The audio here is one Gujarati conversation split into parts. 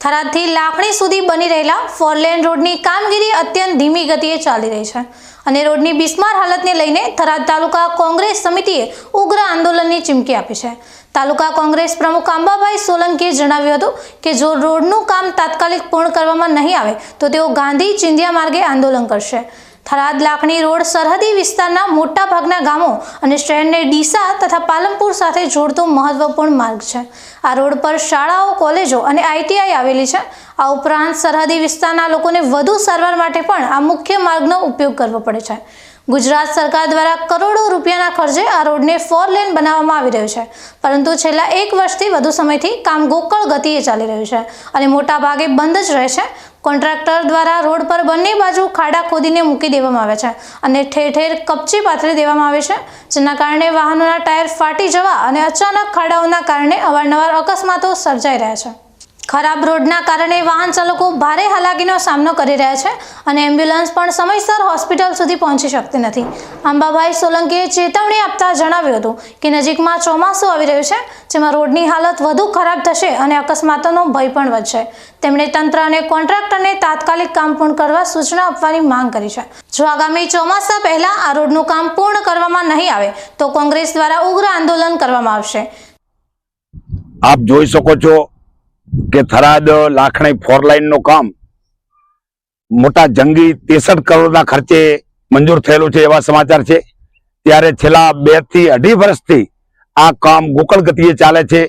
થરાદથી લાખણી સુધી બની રહેલા ફોરલેન રોડની કામગીરી અત્યંત ધીમી ગતિએ ચાલી રહી છે અને રોડની બિસ્માર હાલતને લઈને થરાદ તાલુકા કોંગ્રેસ સમિતિએ ઉગ્ર આંદોલનની ચીમકી આપી છે. તાલુકા કોંગ્રેસ પ્રમુખ આંબાભાઈ સોલંકીએ જણાવ્યું હતું કે જો રોડનું કામ તાત્કાલિક પૂર્ણ કરવામાં નહીં આવે તો તેઓ ગાંધી ચિંધ્યા માર્ગે આંદોલન કરશે. થરાદ લાખણી રોડ સરહદી વિસ્તારના મોટા ભાગના ગામો અને શહેરને ડીસા તથા પાલનપુર સાથે જોડતો મહત્વપૂર્ણ માર્ગ છે. આ રોડ પર શાળાઓ, કોલેજો અને આઈટીઆઈ આવેલી છે. આ ઉપરાંત સરહદી વિસ્તારના લોકોને વધુ સારવાર માટે પણ આ મુખ્ય માર્ગનો ઉપયોગ કરવો પડે છે. ગુજરાત સરકાર દ્વારા કરોડો રૂપિયાના ખર્ચે આ રોડને ફોર લેન બનાવવામાં આવી રહ્યો છે. પરંતુ છેલ્લા એક વર્ષથી વધુ સમયથી કામ ગોકળ ગતિએ ચાલી રહ્યું છે અને મોટાભાગે બંધ જ રહે છે. કોન્ટ્રાક્ટર દ્વારા રોડ પર બંને બાજુ ખાડા ખોદીને મૂકી દેવામાં આવે છે અને ઠેર ઠેર કપચી પાથરી દેવામાં આવે છે, જેના કારણે વાહનોના ટાયર ફાટી જવા અને અચાનક ખાડાઓના કારણે અવારનવાર અકસ્માતો સર્જાઈ રહ્યા છે. ખરાબ રોડના કારણે વાહન ચાલકો ભારે હાલાકીનો સામનો કરી રહ્યા છે અને એમ્બ્યુલન્સ પણ સમયસર હોસ્પિટલ સુધી પહોંચી શકતી નથી. અંબાભાઈ સોલંકીએ ચેતવણી આપતા જણાવ્યું હતું કે નજીકમાં ચોમાસું આવી રહ્યું છે, જેમાં રોડની હાલત વધુ ખરાબ થશે અને અકસ્માતોનો ભય પણ વધશે. તેમણે તંત્ર અને કોન્ટ્રાક્ટરને તાત્કાલિક કામ પૂર્ણ કરવા સૂચના આપવાની માંગ કરી છે. જો આગામી ચોમાસા પહેલા આ રોડનું કામ પૂર્ણ કરવામાં નહીં આવે, તો કોંગ્રેસ દ્વારા ઉગ્ર આંદોલન કરવામાં આવશે. આપ જોઈ શકો છો કે થરાદ, લાખણી, ફોર લાઈનનું કામ. મોટા જંગી ત્રેસઠ કરોડના ખર્ચે મંજૂર થયેલું છે એવા સમાચાર છે. ત્યારે છેલ્લા બેથી અઢી વર્ષથી આ કામ ગોકળ ગતિએ ચાલે છે.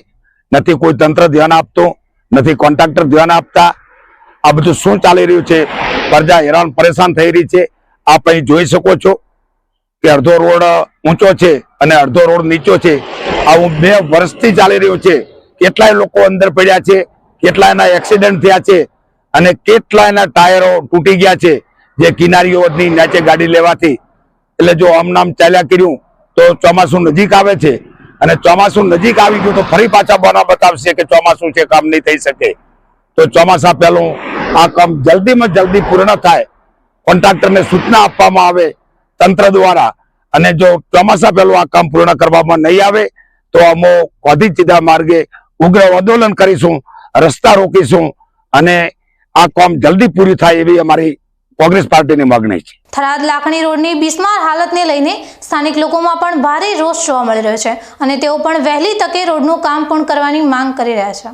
નથી કોઈ તંત્ર ધ્યાન આપતું, નથી કોન્ટ્રાક્ટર ધ્યાન આપતા. આ બધું શું ચાલી રહ્યું છે? પ્રજા હેરાન પરેશાન થઈ રહી છે. આપ અહીં જોઈ શકો છો કે અડધો રોડ ઊંચો છે અને અડધો રોડ નીચો છે. આવું બે વર્ષથી ચાલી રહ્યું છે. કેટલાય લોકો અંદર પડ્યા છે, કેટલાયના એક્સિડન્ટ થયા છે અને કેટલાયના ટાયરો તૂટી ગયા છે જે કિનારીઓની નીચે ગાડી લેવાથી. એટલે જો આમનામ ચાલ્યા કર્યું, તો ચોમાસું નજીક આવે છે અને ચોમાસું નજીક આવી ગયું તો ફરી પાછા બના બતાવશે કે ચોમાસું છે કામ નહીં થઈ શકે. તો ચોમાસા પહેલું આ કામ જલ્દીમાં જલ્દી પૂર્ણ થાય. કોન્ટ્રાક્ટરને સૂચના આપવામાં આવે તંત્ર દ્વારા. અને જો ચોમાસા પહેલું આ કામ પૂર્ણ કરવામાં નહીં આવે, તો અમો ગાંધી સીધા માર્ગે ઉગ્ર આંદોલન કરીશું, રસ્તા રોકીશું અને આ કામ જલ્દી પૂરી થાય એવી અમારી કોંગ્રેસ પાર્ટીની માગણી છે. થરાદ લાખણી રોડની બિસ્માર હાલતને લઈને સ્થાનિક લોકોમાં પણ ભારે રોષ જોવા મળી રહ્યો છે અને તેઓ પણ વહેલી તકે રોડનું કામ પૂર્ણ કરવાની માંગ કરી રહ્યા છે.